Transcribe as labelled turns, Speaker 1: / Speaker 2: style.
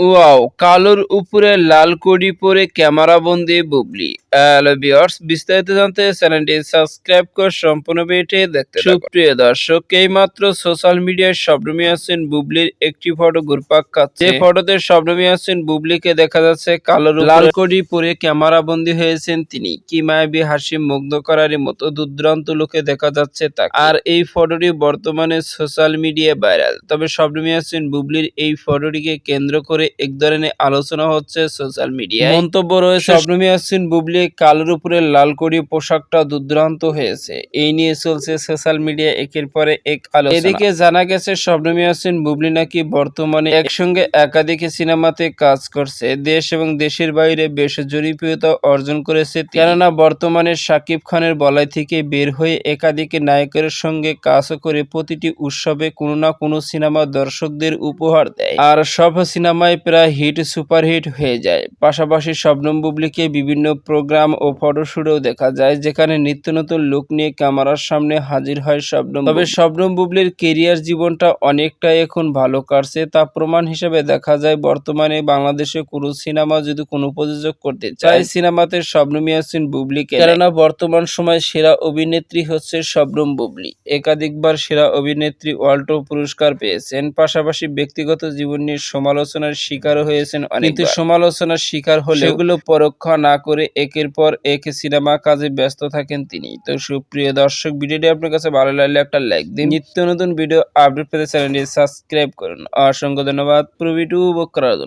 Speaker 1: Wow, কালোর উপরে লাল Cody পরে ক্যামেরা বন্দি, বুবলি। হ্যালো ভিউয়ার্স, বিস্তারিত জানতে চ্যানেলটি সাবস্ক্রাইব করে সম্পূর্ণ ভিডিওটি দেখতে সুপ্রিয় দর্শক, এইমাত্র সোশ্যাল মিডিয়ায় শবনমী আছেন বুবলির একটি ফটো ঘুরপাক খাচ্ছে। যে ফটোতে শবনমী আছেন বুবলিকে দেখা যাচ্ছে, কালোর লাল কোডি পরে ক্যামেরা বন্দি হয়েছেন তিনি। কি মায়াবী হাসি মুগ্ধ করার মতো দুর্দান্ত লোকে দেখা যাচ্ছে তাকে। আর এই ফটোটি বর্তমানে সোশ্যাল মিডিয়ায় ভাইরাল। তবে শবনমী আছেন বুবলির এই ফটোটিকে কেন্দ্র করে এক ধরনের আলোচনা হচ্ছে সোশ্যাল মিডিয়ায় মন্তব্য রয়েছে শবনমী আসিন বুবলি কালোর উপরে লাল করি পোশাকটা দুর্দান্ত হয়েছে। এই নিয়ে চলছে সোশ্যাল মিডিয়া একের পরে এক আলোচনা। এদিকে জানা গেছে শবনমী আসিন বুবলি নাকি বর্তমানে একসঙ্গে একাধিক সিনেমাতে কাজ করছে। দেশ এবং দেশের বাইরে বেশ জনপ্রিয়তা অর্জন করেছে কেননা বর্তমানে শাকিব খানের বলয় থেকে বের হয়ে একাধিক নায়কের সঙ্গে কাজ করে প্রতিটি উৎসবে কোনো না কোনো সিনেমা দর্শকদের উপহার দেয়। আর সব সিনেমায় প্রায় হিট, সুপারহিট হয়ে যায়। পাশাপাশি শবনম বুবলিকে বিভিন্ন প্রোগ্রাম ও ফটোশুটেও দেখা যায়, যেখানে নিত্য নতুন লুক নিয়ে ক্যামেরার সামনে হাজির হয় শবনম তবে শবনম বুবলির কেরিয়ার জীবনটা অনেকটাই এখন ভালো কাটছে। তা প্রমাণ হিসেবে দেখা যায়, বর্তমানে বাংলাদেশে কোনো সিনেমা যদি কোনো প্রযোজক করতে চায় সিনেমাতে শবনম ইয়াসিন বুবলিকে কেননা বর্তমান সময় সেরা অভিনেত্রী হচ্ছে শবনম বুবলি। একাধিকবার সেরা অভিনেত্রী ওয়াল্টো পুরস্কার পেয়েছেন। পাশাপাশি ব্যক্তিগত জীবন নিয়ে সমালোচনার শিকারও হয়েছেন কিন্তু সমালোচনার শিকার হলে এগুলো পরোক্ষ না করে একের পর এক সিনেমা কাজে ব্যস্ত থাকেন তিনি। তো সুপ্রিয় দর্শক ভিডিওটি আপনার কাছে ভালো লাগলে একটা লাইক দিন। নিত্য নতুন ভিডিও আপডেট পেতে চ্যানেলটি সাবস্ক্রাইব করুন। অসংখ্য ধন্যবাদ। পুরো ভিডিও উপভোগ করার জন্য।